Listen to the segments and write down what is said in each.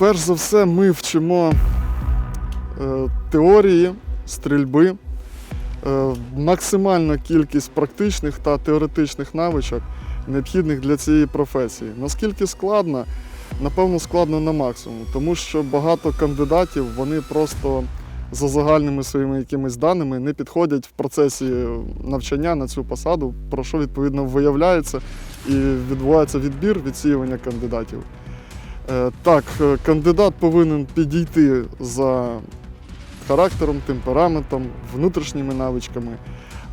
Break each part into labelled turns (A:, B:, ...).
A: перш за все, ми вчимо е, теорії стрільби, е, максимальна кількість практичних та теоретичних навичок, необхідних для цієї професії. Наскільки складно? Напевно, складно на максимум, тому що багато кандидатів вони просто за загальними своїми якимись даними не підходять в процесі навчання на цю посаду, про що відповідно виявляється і відбувається відбір відсіювання кандидатів. Е, Так, е, кандидат повинен підійти за характером, темпераментом, внутрішніми навичками,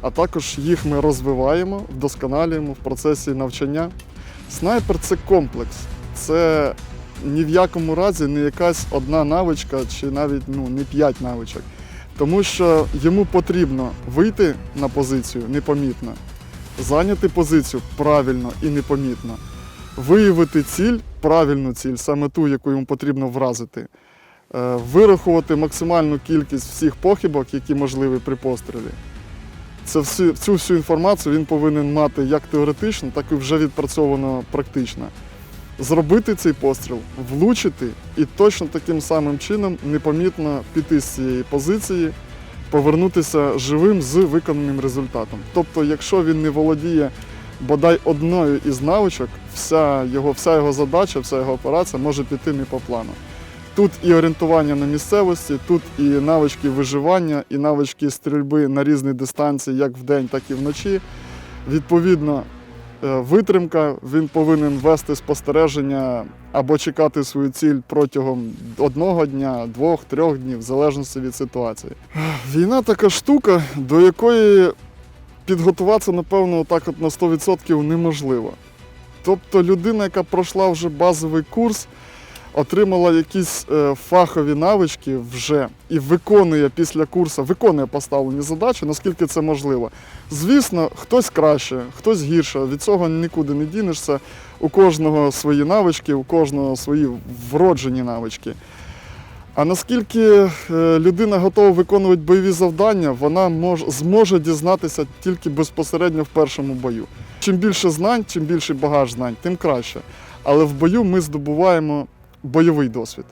A: а також їх ми розвиваємо, вдосконалюємо в процесі навчання. Снайпер це комплекс, це ні в якому разі не якась одна навичка чи навіть ну, не п'ять навичок. Тому що йому потрібно вийти на позицію непомітно, зайняти позицію правильно і непомітно, виявити ціль, правильну ціль, саме ту, яку йому потрібно вразити, е, вирахувати максимальну кількість всіх похибок, які можливі при пострілі. Це всю, цю всю інформацію він повинен мати як теоретично, так і вже відпрацьовано практично. Зробити цей постріл, влучити і точно таким самим чином непомітно піти з цієї позиції, повернутися живим з виконаним результатом. Тобто, якщо він не володіє бодай одною із навичок, вся його, вся його задача, вся його операція може піти не по плану. Тут і орієнтування на місцевості, тут і навички виживання, і навички стрільби на різні дистанції, як вдень, так і вночі. Відповідно, е, витримка, він повинен вести спостереження або чекати свою ціль протягом одного дня, двох, трьох днів, в залежності від ситуації. Війна така штука, до якої підготуватися, напевно, так от на 100% неможливо. Тобто людина, яка пройшла вже базовий курс, отримала якісь е, фахові навички вже і виконує після курсу, виконує поставлені задачі, наскільки це можливо. Звісно, хтось краще, хтось гірше. Від цього нікуди не дінешся. У кожного свої навички, у кожного свої вроджені навички. А наскільки е, людина готова виконувати бойові завдання, вона мож, зможе дізнатися тільки безпосередньо в першому бою. Чим більше знань, чим більший багаж знань, тим краще. Але в бою ми здобуваємо бойовий досвід.